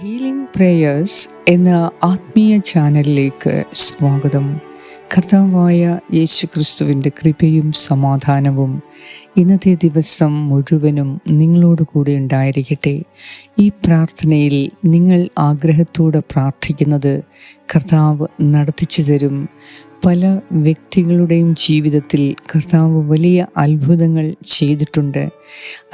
Healing prayers എന്ന ആത്മീയ ചാനലിലേക്ക് സ്വാഗതം. കർത്താവായ യേശു ക്രിസ്തുവിന്റെ കൃപയും സമാധാനവും ഇന്നത്തെ ദിവസം മുഴുവനും നിങ്ങളോട് കൂടെ ഉണ്ടായിരിക്കട്ടെ. ഈ പ്രാർത്ഥനയിൽ നിങ്ങൾ ആഗ്രഹത്തോടെ പ്രാർത്ഥിക്കുന്നത് കർത്താവ് നടത്തിച്ചു തരും. പല വ്യക്തികളുടെയും ജീവിതത്തിൽ കർത്താവ് വലിയ അത്ഭുതങ്ങൾ ചെയ്തിട്ടുണ്ട്.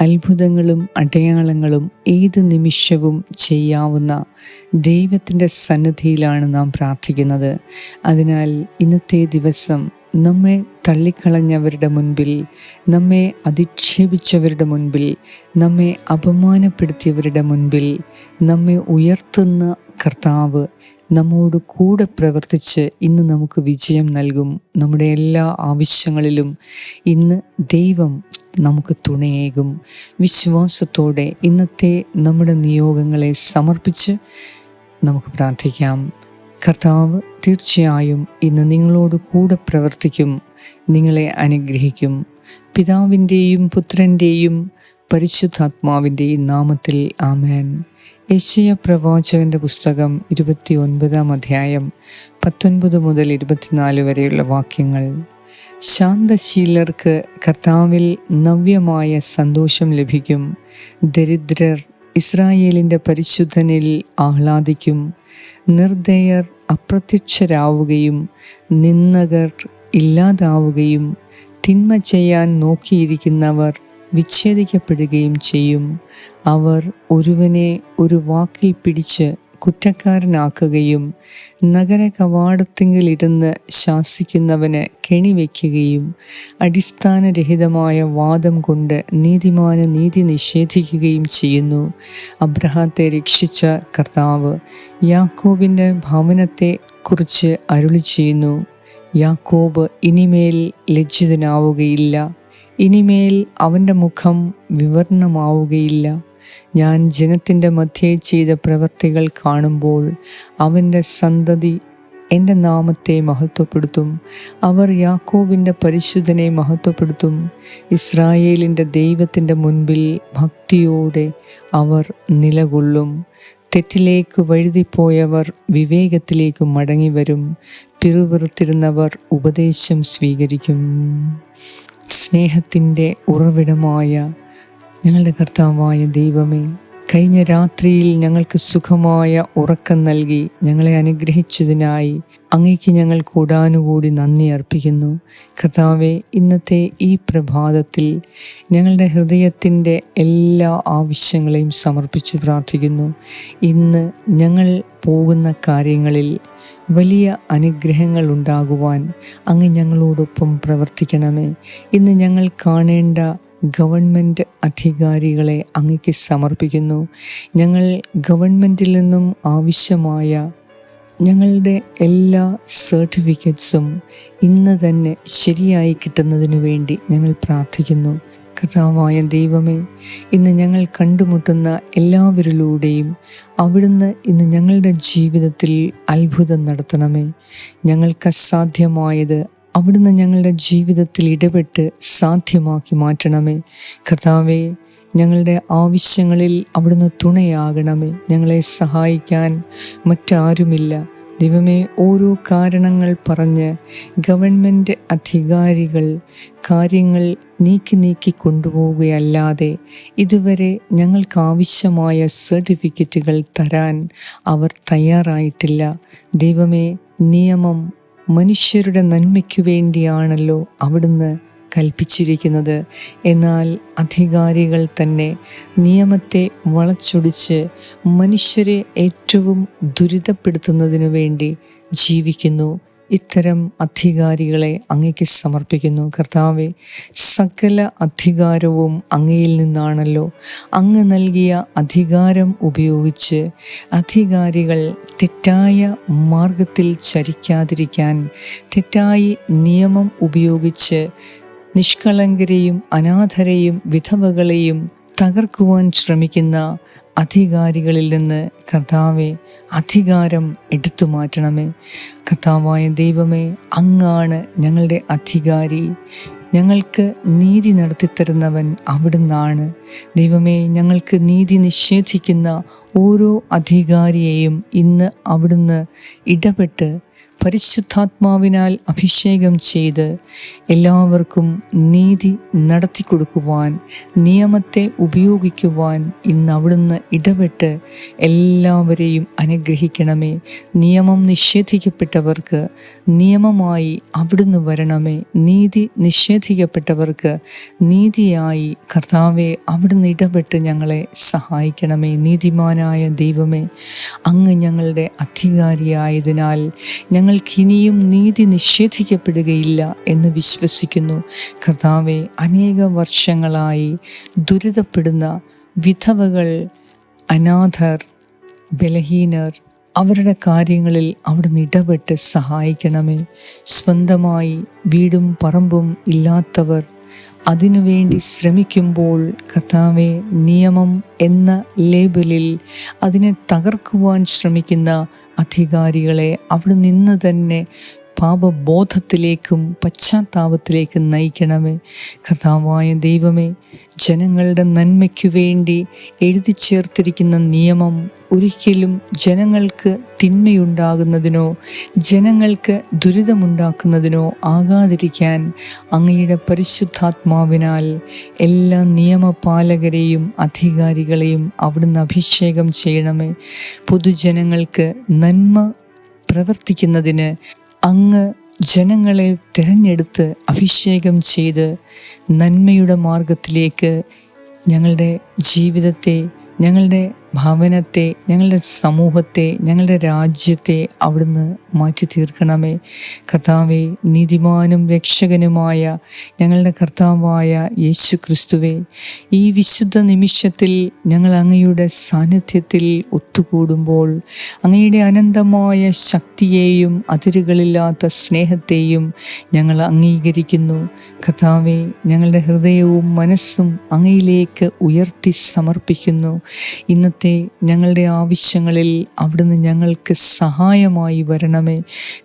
അത്ഭുതങ്ങളും അടയാളങ്ങളും ഏത് നിമിഷവും ചെയ്യാവുന്ന ദൈവത്തിന്റെ സന്നിധിയിലാണ് നാം പ്രാർത്ഥിക്കുന്നത്. അതിനാൽ ഇന്നത്തെ ദിവസം നമ്മെ തള്ളിക്കളഞ്ഞവരുടെ മുൻപിൽ നമ്മെ അധിക്ഷേപിച്ചവരുടെ മുൻപിൽ നമ്മെ അപമാനപ്പെടുത്തിയവരുടെ മുൻപിൽ നമ്മെ ഉയർത്തുന്ന കർത്താവ് നമ്മോട് കൂടെ പ്രവർത്തിച്ച് ഇന്ന് നമുക്ക് വിജയം നൽകും. നമ്മുടെ എല്ലാ ആവശ്യങ്ങളിലും ഇന്ന് ദൈവം നമുക്ക് തുണയേകും. വിശ്വാസത്തോടെ ഇന്നത്തെ നമ്മുടെ നിയോഗങ്ങളെ സമർപ്പിച്ച് നമുക്ക് പ്രാർത്ഥിക്കാം. കർത്താവ് തീർച്ചയായും ഇന്ന് നിങ്ങളോട് കൂടെ പ്രവർത്തിക്കും നിങ്ങളെ അനുഗ്രഹിക്കും. പിതാവിന്റെയും പുത്രന്റെയും പരിശുദ്ധാത്മാവിന്റെയും നാമത്തിൽ ആമേൻ. യശയ പ്രവാചകന്റെ പുസ്തകം ഇരുപത്തി ഒൻപതാം അധ്യായം പത്തൊൻപത് മുതൽ ഇരുപത്തിനാല് വരെയുള്ള വാക്യങ്ങൾ. ശാന്തശീലർക്ക് കർത്താവിൽ നവ്യമായ സന്തോഷം ലഭിക്കും. ദരിദ്രർ ഇസ്രായേലിന്റെ പരിശുദ്ധനിൽ ആഹ്ലാദിക്കും. നിർദ്ദയർ അപ്രത്യക്ഷരാവുകയും നിന്ദകർ ഇല്ലാതാവുകയും തിന്മ ചെയ്യാൻ നോക്കിയിരിക്കുന്നവർ വിച്ഛേദിക്കപ്പെടുകയും ചെയ്യും. അവർ ഒരുവനെ ഒരു വാക്കിൽ പിടിച്ച് കുറ്റക്കാരനാക്കുകയും നഗര കവാടത്തിങ്കിലിരുന്ന് ശാസിക്കുന്നവന് കെണിവെക്കുകയും അടിസ്ഥാനരഹിതമായ വാദം കൊണ്ട് നീതിമാന് നീതി നിഷേധിക്കുകയും ചെയ്യുന്നു. അബ്രഹാത്തെ രക്ഷിച്ച കർത്താവ് യാക്കോബിന്റെ ഭവനത്തെ കുറിച്ച് അരുളി ചെയ്യുന്നു യാക്കോബ് ഇനിമേൽ ലജ്ജിതനാവുകയില്ല. ഇനിമേൽ അവന്റെ മുഖം വിവർണമാവുകയില്ല ഞാൻ ജനത്തിന്റെ മധ്യേ ചെയ്ത പ്രവൃത്തികൾ കാണുമ്പോൾ അവന്റെ സന്തതി എന്റെ നാമത്തെ മഹത്വപ്പെടുത്തും. അവർ യാക്കോബിന്റെ പരിശുദ്ധനെ മഹത്വപ്പെടുത്തും. ഇസ്രായേലിന്റെ ദൈവത്തിന്റെ മുൻപിൽ ഭക്തിയോടെ അവർ നിലകൊള്ളും. തെറ്റിലേക്ക് വഴുതിപ്പോയവർ വിവേകത്തിലേക്ക് മടങ്ങിവരും. പിറുപിറുത്തിരുന്നവർ ഉപദേശം സ്വീകരിക്കും. സ്നേഹത്തിന്റെ ഉറവിടമായ ഞങ്ങളുടെ കർത്താവായ ദൈവമേ കഴിഞ്ഞ രാത്രിയിൽ ഞങ്ങൾക്ക് സുഖമായ ഉറക്കം നൽകി ഞങ്ങളെ അനുഗ്രഹിച്ചതിനായി അങ്ങയ്ക്ക് ഞങ്ങൾ കൂടാനുകൂടി നന്ദി അർപ്പിക്കുന്നു. കർത്താവെ ഇന്നത്തെ ഈ പ്രഭാതത്തിൽ ഞങ്ങളുടെ ഹൃദയത്തിന്റെ എല്ലാ ആവശ്യങ്ങളെയും സമർപ്പിച്ച് പ്രാർത്ഥിക്കുന്നു. ഇന്ന് ഞങ്ങൾ പോകുന്ന കാര്യങ്ങളിൽ വലിയ അനുഗ്രഹങ്ങൾ ഉണ്ടാകുവാൻ അങ്ങ് ഞങ്ങളോടൊപ്പം പ്രവർത്തിക്കണമേ. ഇന്ന് ഞങ്ങൾ കാണേണ്ട ഗവൺമെന്റ് അധികാരികളെ അങ്ങക്ക് സമർപ്പിക്കുന്നു. ഞങ്ങൾ ഗവൺമെന്റിൽ നിന്നും ആവശ്യമായ ഞങ്ങളുടെ എല്ലാ സർട്ടിഫിക്കറ്റ്സും ഇന്ന് തന്നെ ശരിയായി കിട്ടുന്നതിനു വേണ്ടി ഞങ്ങൾ പ്രാർത്ഥിക്കുന്നു. കഥാവായ ദൈവമേ ഇന്ന് ഞങ്ങൾ കണ്ടുമുട്ടുന്ന എല്ലാവരിലൂടെയും അവിടുന്ന് ഇന്ന് ഞങ്ങളുടെ ജീവിതത്തിൽ അത്ഭുതം നടത്തണമേ. ഞങ്ങൾക്ക് അസാധ്യമായത് അവിടുന്ന് ഞങ്ങളുടെ ജീവിതത്തിൽ ഇടപെട്ട് സാധ്യമാക്കി മാറ്റണമേ. കർത്താവേ ഞങ്ങളുടെ ആവശ്യങ്ങളിൽ അവിടുന്ന് തുണയാകണമേ. ഞങ്ങളെ സഹായിക്കാൻ മറ്റാരുമില്ല. ദൈവമേ ഓരോ കാരണങ്ങൾ പറഞ്ഞ് ഗവൺമെന്റ് അധികാരികൾ കാര്യങ്ങൾ നീക്കി നീക്കി കൊണ്ടുപോവുകയല്ലാതെ ഇതുവരെ ഞങ്ങൾക്ക് ആവശ്യമായ സർട്ടിഫിക്കറ്റുകൾ തരാൻ അവർ തയ്യാറായിട്ടില്ല. ദൈവമേ നിയമം മനുഷ്യരുടെ നന്മയ്ക്കു വേണ്ടിയാണല്ലോ അവിടുന്ന് കൽപ്പിച്ചിരിക്കുന്നത്. എന്നാൽ അധികാരികൾ തന്നെ നിയമത്തെ വളച്ചൊടിച്ച് മനുഷ്യരെ ഏറ്റവും ദുരിതപ്പെടുത്തുന്നതിനു വേണ്ടി ജീവിക്കുന്നു. ഇത്തരം അധികാരികളെ അങ്ങയ്ക്ക് സമർപ്പിക്കുന്നു. കർത്താവെ സകല അധികാരവും അങ്ങയിൽ നിന്നാണല്ലോ. അങ്ങ് നൽകിയ അധികാരം ഉപയോഗിച്ച് അധികാരികൾ തെറ്റായ മാർഗത്തിൽ ചരിക്കാതിരിക്കാൻ തെറ്റായി നിയമം ഉപയോഗിച്ച് നിഷ്കളങ്കരെയും അനാഥരെയും വിധവകളെയും തകർക്കുവാൻ ശ്രമിക്കുന്ന അധികാരികളിൽ നിന്ന് കർത്താവെ അധികാരം എടുത്തു മാറ്റണമേ. കർത്താവായ ദൈവമേ അങ്ങാണ് ഞങ്ങളുടെ അധികാരി. ഞങ്ങൾക്ക് നീതി നടത്തിത്തരുന്നവൻ അവിടുന്നാണ്. ദൈവമേ ഞങ്ങൾക്ക് നീതി നിഷേധിക്കുന്ന ഓരോ അധികാരിയെയും ഇന്ന് അവിടുന്ന് ഇടപെട്ട് പരിശുദ്ധാത്മാവിനാൽ അഭിഷേകം ചെയ്ത് എല്ലാവർക്കും നീതി നടത്തി കൊടുക്കുവാൻ നിയമത്തെ ഉപയോഗിക്കുവാൻ ഇന്ന് അവിടുന്ന് ഇടപെട്ട് എല്ലാവരെയും അനുഗ്രഹിക്കണമേ. നിയമം നിഷേധിക്കപ്പെട്ടവർക്ക് നിയമമായി അവിടുന്ന് വരണമേ. നീതി നിഷേധിക്കപ്പെട്ടവർക്ക് നീതിയായി കർത്താവെ അവിടുന്ന് ഇടപെട്ട് ഞങ്ങളെ സഹായിക്കണമേ. നീതിമാനായ ദൈവമേ അങ്ങ് ഞങ്ങളുടെ അധികാരിയായതിനാൽ ഞങ്ങൾക്കിനിയും നീതി നിഷേധിക്കപ്പെടുകയില്ല എന്ന് വിശ്വസിക്കുന്നു. കർത്താവെ അനേക വർഷങ്ങളായി ദുരിതപ്പെടുന്ന വിധവകൾ അനാഥർ ബലഹീനർ അവരുടെ കാര്യങ്ങളിൽ അവിടുന്ന് ഇടപെട്ട് സഹായിക്കണമേ. സ്വന്തമായി വീടും പറമ്പും ഇല്ലാത്തവർ അതിനുവേണ്ടി ശ്രമിക്കുമ്പോൾ കർത്താവെ നിയമം എന്ന ലേബലിൽ അതിനെ തകർക്കുവാൻ ശ്രമിക്കുന്ന അധികാരികളെ അവിടെ നിന്ന് തന്നെ പാപബോധത്തിലേക്കും പശ്ചാത്താപത്തിലേക്കും നയിക്കണമേ. കർത്താവായ ദൈവമേ ജനങ്ങളുടെ നന്മയ്ക്കു വേണ്ടി എഴുതി ചേർത്തിരിക്കുന്ന നിയമം ഒരിക്കലും ജനങ്ങൾക്ക് തിന്മയുണ്ടാകുന്നതിനോ ജനങ്ങൾക്ക് ദുരിതമുണ്ടാക്കുന്നതിനോ ആകാതിരിക്കാൻ അങ്ങയുടെ പരിശുദ്ധാത്മാവിനാൽ എല്ലാ നിയമപാലകരെയും അധികാരികളെയും അവിടുന്ന് അഭിഷേകം ചെയ്യണമേ. പൊതുജനങ്ങൾക്ക് നന്മ പ്രവർത്തിക്കുന്നതിന് അങ്ങ് ജനങ്ങളെ തിരഞ്ഞെടുത്ത് അഭിഷേകം ചെയ്ത് നന്മയുടെ മാർഗത്തിലേക്ക് ഞങ്ങളുടെ ജീവിതത്തെ ഞങ്ങളുടെ ഭവനത്തെ ഞങ്ങളുടെ സമൂഹത്തെ ഞങ്ങളുടെ രാജ്യത്തെ അവിടുന്ന് മാറ്റി തീർക്കണമേ. കർത്താവെ നീതിമാനും രക്ഷകനുമായ ഞങ്ങളുടെ കർത്താവായ യേശു ക്രിസ്തുവെ ഈ വിശുദ്ധ നിമിഷത്തിൽ ഞങ്ങൾ അങ്ങയുടെ സാന്നിധ്യത്തിൽ ഒത്തുകൂടുമ്പോൾ അങ്ങയുടെ അനന്തമായ ശക്തിയെയും അതിരുകളില്ലാത്ത സ്നേഹത്തെയും ഞങ്ങൾ അംഗീകരിക്കുന്നു. കർത്താവെ ഞങ്ങളുടെ ഹൃദയവും മനസ്സും അങ്ങയിലേക്ക് ഉയർത്തി സമർപ്പിക്കുന്നു. ഇന്നത്തെ ഞങ്ങളുടെ ആവശ്യങ്ങളിൽ അവിടുന്ന് ഞങ്ങൾക്ക് സഹായമായി വരണമേ.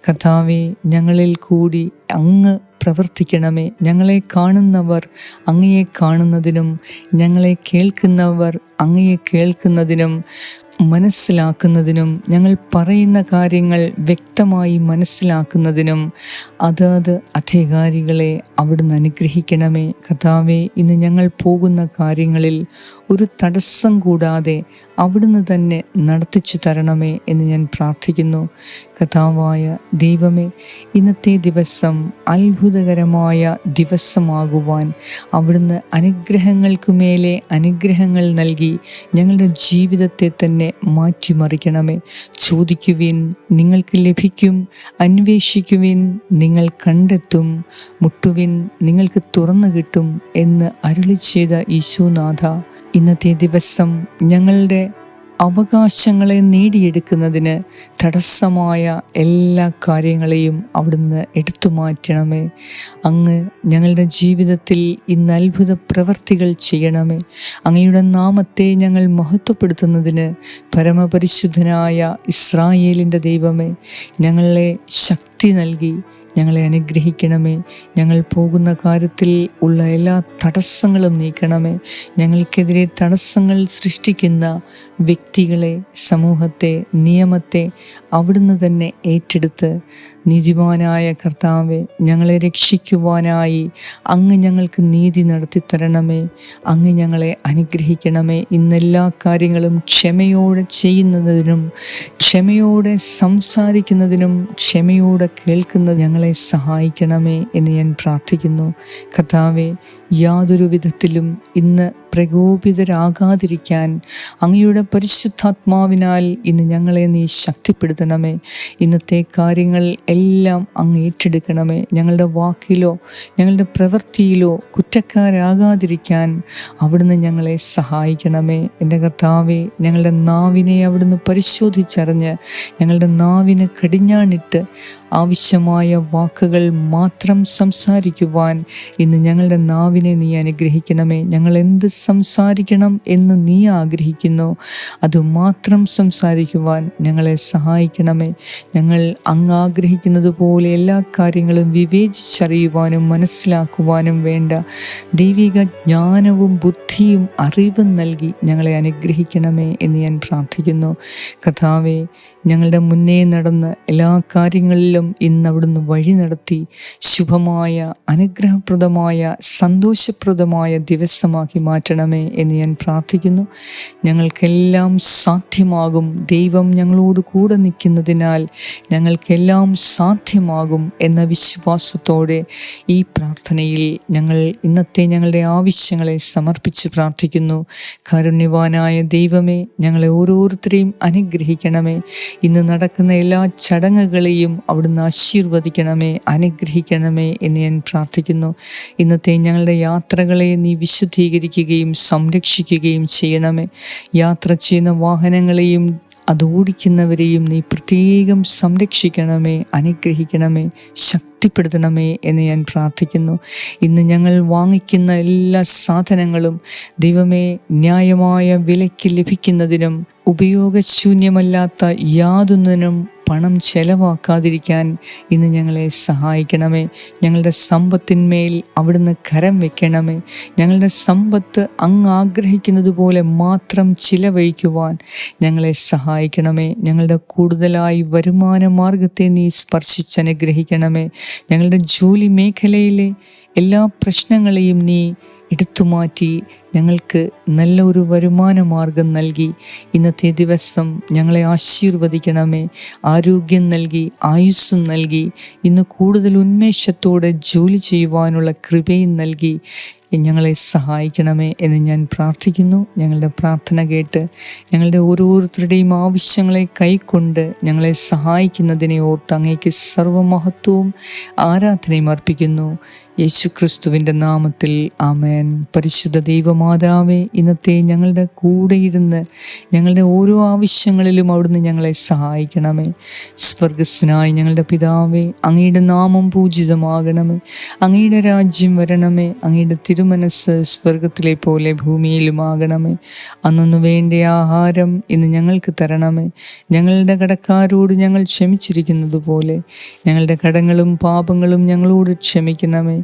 കഥാവെ ഞങ്ങളിൽ കൂടി അങ്ങ് പ്രവർത്തിക്കണമേ. ഞങ്ങളെ കാണുന്നവർ അങ്ങയെ കാണുന്നതിനും ഞങ്ങളെ കേൾക്കുന്നവർ അങ്ങയെ കേൾക്കുന്നതിനും മനസ്സിലാക്കുന്നതിനും ഞങ്ങൾ പറയുന്ന കാര്യങ്ങൾ വ്യക്തമായി മനസ്സിലാക്കുന്നതിനും അതാത് അധികാരികളെ അവിടുന്ന് അനുഗ്രഹിക്കണമേ. കഥാവെ ഇന്ന് ഞങ്ങൾ പോകുന്ന കാര്യങ്ങളിൽ ഒരു തടസ്സം കൂടാതെ അവിടുന്ന് തന്നെ നടത്തിച്ചു തരണമേ എന്ന് ഞാൻ പ്രാർത്ഥിക്കുന്നു. കഥാവായ ദൈവമേ ഇന്നത്തെ ദിവസം അത്ഭുതകരമായ ദിവസമാകുവാൻ അവിടുന്ന് അനുഗ്രഹങ്ങൾക്കുമേലെ അനുഗ്രഹങ്ങൾ നൽകി ഞങ്ങളുടെ ജീവിതത്തെ തന്നെ മാറ്റിമറിക്കണമേ. ചോദിക്കുവിൻ നിങ്ങൾക്ക് ലഭിക്കും. അന്വേഷിക്കുവിൻ നിങ്ങൾ കണ്ടെത്തും. മുട്ടുവിൻ നിങ്ങൾക്ക് തുറന്നു കിട്ടും എന്ന് അരുളി ചെയ്ത ഈശോനാഥ ഇന്നത്തെ ദിവസം ഞങ്ങളുടെ അവകാശങ്ങളെ നേടിയെടുക്കുന്നതിന് തടസ്സമായ എല്ലാ കാര്യങ്ങളെയും അവിടുന്ന് എടുത്തു മാറ്റണമേ. അങ്ങ് ഞങ്ങളുടെ ജീവിതത്തിൽ ഇന്ന് അത്ഭുത പ്രവർത്തികൾ ചെയ്യണമേ. അങ്ങയുടെ നാമത്തെ ഞങ്ങൾ മഹത്വപ്പെടുത്തുന്നതിന് പരമപരിശുദ്ധനായ ഇസ്രായേലിന്റെ ദൈവമേ ഞങ്ങളെ ശക്തി നൽകി ഞങ്ങളെ അനുഗ്രഹിക്കണമേ. ഞങ്ങൾ പോകുന്ന കാര്യത്തിൽ ഉള്ള എല്ലാ തടസ്സങ്ങളും നീക്കണമേ. ഞങ്ങൾക്കെതിരെ തടസ്സങ്ങൾ സൃഷ്ടിക്കുന്ന വ്യക്തികളെ സമൂഹത്തെ നിയമത്തെ അവിടുന്ന് തന്നെ ഏറ്റെടുത്ത് നീതിമാനായ കർത്താവെ ഞങ്ങളെ രക്ഷിക്കുവാനായി അങ്ങ് ഞങ്ങൾക്ക് നീതി നടത്തി തരണമേ അങ്ങ് ഞങ്ങളെ അനുഗ്രഹിക്കണമേ. ഇന്നെല്ലാ കാര്യങ്ങളും ക്ഷമയോടെ ചെയ്യുന്നതിനും ക്ഷമയോടെ സംസാരിക്കുന്നതിനും ക്ഷമയോടെ കേൾക്കുന്ന ഞങ്ങളെ സഹായിക്കണമേ എന്ന് ഞാൻ പ്രാർത്ഥിക്കുന്നു. കർത്താവെ യാതൊരു വിധത്തിലും ഇന്ന് പ്രകോപിതരാകാതിരിക്കാൻ അങ്ങയുടെ പരിശുദ്ധാത്മാവിനാൽ ഇന്ന് ഞങ്ങളെ നീ ശക്തിപ്പെടുത്തണമേ. ഇന്നത്തെ കാര്യങ്ങൾ എല്ലാം അങ്ങ് ഏറ്റെടുക്കണമേ. ഞങ്ങളുടെ വാക്കിലോ ഞങ്ങളുടെ പ്രവൃത്തിയിലോ കുറ്റക്കാരാകാതിരിക്കാൻ അവിടുന്ന് ഞങ്ങളെ സഹായിക്കണമേ. എന്റെ കർത്താവെ ഞങ്ങളുടെ നാവിനെ അവിടുന്ന് പരിശോധിച്ചറിഞ്ഞ് ഞങ്ങളുടെ നാവിന് കടിഞ്ഞാണിട്ട് ആവശ്യമായ വാക്കുകൾ മാത്രം സംസാരിക്കുവാൻ ഇന്ന് ഞങ്ങളുടെ നാവിനെ നാവിനെ നീ അനുഗ്രഹിക്കണമേ. ഞങ്ങൾ എന്ത് സംസാരിക്കണം എന്ന് നീ ആഗ്രഹിക്കുന്നു അതുമാത്രം സംസാരിക്കുവാൻ ഞങ്ങളെ സഹായിക്കണമേ. ഞങ്ങൾ അങ്ങ് ആഗ്രഹിക്കുന്നത് പോലെ എല്ലാ കാര്യങ്ങളും വിവേചിച്ചറിയുവാനും മനസ്സിലാക്കുവാനും വേണ്ട. ദൈവിക ജ്ഞാനവും ബുദ്ധിയും അറിവും നൽകി ഞങ്ങളെ അനുഗ്രഹിക്കണമേ എന്ന് ഞാൻ പ്രാർത്ഥിക്കുന്നു. കഥാവെ ഞങ്ങളുടെ മുന്നേ നടന്ന് എല്ലാ കാര്യങ്ങളിലും ഇന്ന് അവിടുന്ന് വഴി നടത്തി ശുഭമായ അനുഗ്രഹപ്രദമായ സന്തോഷപ്രദമായ ദിവസമാക്കി മാറ്റണമേ എന്ന് ഞാൻ പ്രാർത്ഥിക്കുന്നു. ഞങ്ങൾക്കെല്ലാം സാധ്യമാകും. ദൈവം ഞങ്ങളോട് കൂടെ നിൽക്കുന്നതിനാൽ ഞങ്ങൾക്കെല്ലാം സാധ്യമാകും എന്ന വിശ്വാസത്തോടെ ഈ പ്രാർത്ഥനയിൽ ഞങ്ങൾ ഇന്നത്തെ ഞങ്ങളുടെ ആവശ്യങ്ങളെ സമർപ്പിച്ച് പ്രാർത്ഥിക്കുന്നു. കാരുണ്യവാനായ ദൈവമേ ഞങ്ങളെ ഓരോരുത്തരെയും അനുഗ്രഹിക്കണമേ. ഇന്ന് നടക്കുന്ന എല്ലാ ചടങ്ങുകളെയും അവിടുന്ന് ആശീർവദിക്കണമേ അനുഗ്രഹിക്കണമേ എന്ന് ഞാൻ പ്രാർത്ഥിക്കുന്നു. ഇന്നത്തെ ഞങ്ങളുടെ യാത്രകളെ നീ വിശുദ്ധീകരിക്കുകയും സംരക്ഷിക്കുകയും ചെയ്യണമേ. യാത്ര ചെയ്യുന്ന വാഹനങ്ങളെയും അത് ഓടിക്കുന്നവരെയും നീ പ്രത്യേകം സംരക്ഷിക്കണമേ അനുഗ്രഹിക്കണമേ ശക്തിപ്പെടുത്തണമേ എന്ന് ഞാൻ പ്രാർത്ഥിക്കുന്നു. ഇന്ന് ഞങ്ങൾ വാങ്ങിക്കുന്ന എല്ലാ സാധനങ്ങളും ദൈവമേ ന്യായമായ വിലയ്ക്ക് ലഭിക്കുന്നതിനും ഉപയോഗശൂന്യമല്ലാത്ത യാതൊന്നിനും പണം ചെലവാക്കാതിരിക്കാൻ ഇന്ന് ഞങ്ങളെ സഹായിക്കണമേ. ഞങ്ങളുടെ സമ്പത്തിന്മേൽ അവിടുന്ന് കരം വെക്കണമേ. ഞങ്ങളുടെ സമ്പത്ത് അങ്ങ് ആഗ്രഹിക്കുന്നത് പോലെ മാത്രം ചിലവഴിക്കുവാൻ ഞങ്ങളെ സഹായിക്കണമേ. ഞങ്ങളുടെ കൂടുതലായി വരുമാന മാർഗത്തെ നീ സ്പർശിച്ചനുഗ്രഹിക്കണമേ. ഞങ്ങളുടെ ജോലി മേഖലയിലെ എല്ലാ പ്രശ്നങ്ങളെയും നീ എടുത്തുമാറ്റി ഞങ്ങൾക്ക് നല്ല ഒരു വരുമാന മാർഗം നൽകി. ഇന്നത്തെ ദിവസം ഞങ്ങളെ ആശീർവദിക്കണമേ. ആരോഗ്യം നൽകി ആയുസ്സും നൽകി. ഇന്ന് കൂടുതൽ ഉന്മേഷത്തോടെ ജോലി ചെയ്യുവാനുള്ള കൃപയും നൽകി. ഞങ്ങളെ സഹായിക്കണമേ എന്ന് ഞാൻ പ്രാർത്ഥിക്കുന്നു. ഞങ്ങളുടെ പ്രാർത്ഥന കേട്ട് ഞങ്ങളുടെ ഓരോരുത്തരുടെയും ആവശ്യങ്ങളെ കൈക്കൊണ്ട് ഞങ്ങളെ സഹായിക്കുന്നതിനെ ഓർത്ത് അങ്ങേക്ക് സർവമഹത്വവും ആരാധനയും അർപ്പിക്കുന്നു. യേശു ക്രിസ്തുവിന്റെ നാമത്തിൽ ആമേൻ. പരിശുദ്ധ ദൈവമാതാവേ ഇന്നത്തെ ഞങ്ങളുടെ കൂടെ ഇരുന്ന് ഞങ്ങളുടെ ഓരോ ആവശ്യങ്ങളിലും അവിടുന്ന് ഞങ്ങളെ സഹായിക്കണമേ. സ്വർഗസ്നായി ഞങ്ങളുടെ പിതാവേ അങ്ങയുടെ നാമം പൂജിതമാകണമേ. അങ്ങയുടെ രാജ്യം വരണമേ. അങ്ങയുടെ തിരുമനസ് സ്വർഗത്തിലെ പോലെ ഭൂമിയിലുമാകണമേ. അന്നു വേണ്ട ആഹാരം ഇന്ന് ഞങ്ങൾക്ക് തരണമേ. ഞങ്ങളുടെ കടക്കാരോട് ഞങ്ങൾ ക്ഷമിച്ചിരിക്കുന്നത് പോലെ ഞങ്ങളുടെ കടങ്ങളും പാപങ്ങളും ഞങ്ങളോട് ക്ഷമിക്കണമേ.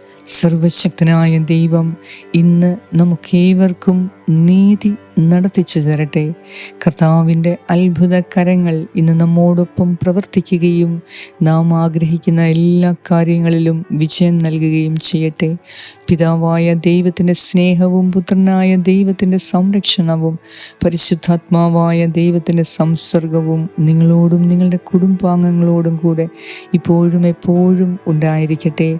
സർവശക്തനായ ദൈവം ഇന്ന് നമുക്കേവർക്കും നീതി നടത്തിച്ചു തരട്ടെ. കർത്താവിന്റെ അത്ഭുത കരങ്ങൾ ഇന്ന് നമ്മോടൊപ്പം പ്രവർത്തിക്കുകയും നാം ആഗ്രഹിക്കുന്ന എല്ലാ കാര്യങ്ങളിലും വിജയം നൽകുകയും ചെയ്യട്ടെ. പിതാവായ ദൈവത്തിന്റെ സ്നേഹവും പുത്രനായ ദൈവത്തിന്റെ സംരക്ഷണവും പരിശുദ്ധാത്മാവായ ദൈവത്തിന്റെ സംസർഗവും നിങ്ങളോടും നിങ്ങളുടെ കുടുംബാംഗങ്ങളോടും കൂടെ ഇപ്പോഴും എപ്പോഴും ഉണ്ടായിരിക്കട്ടെ.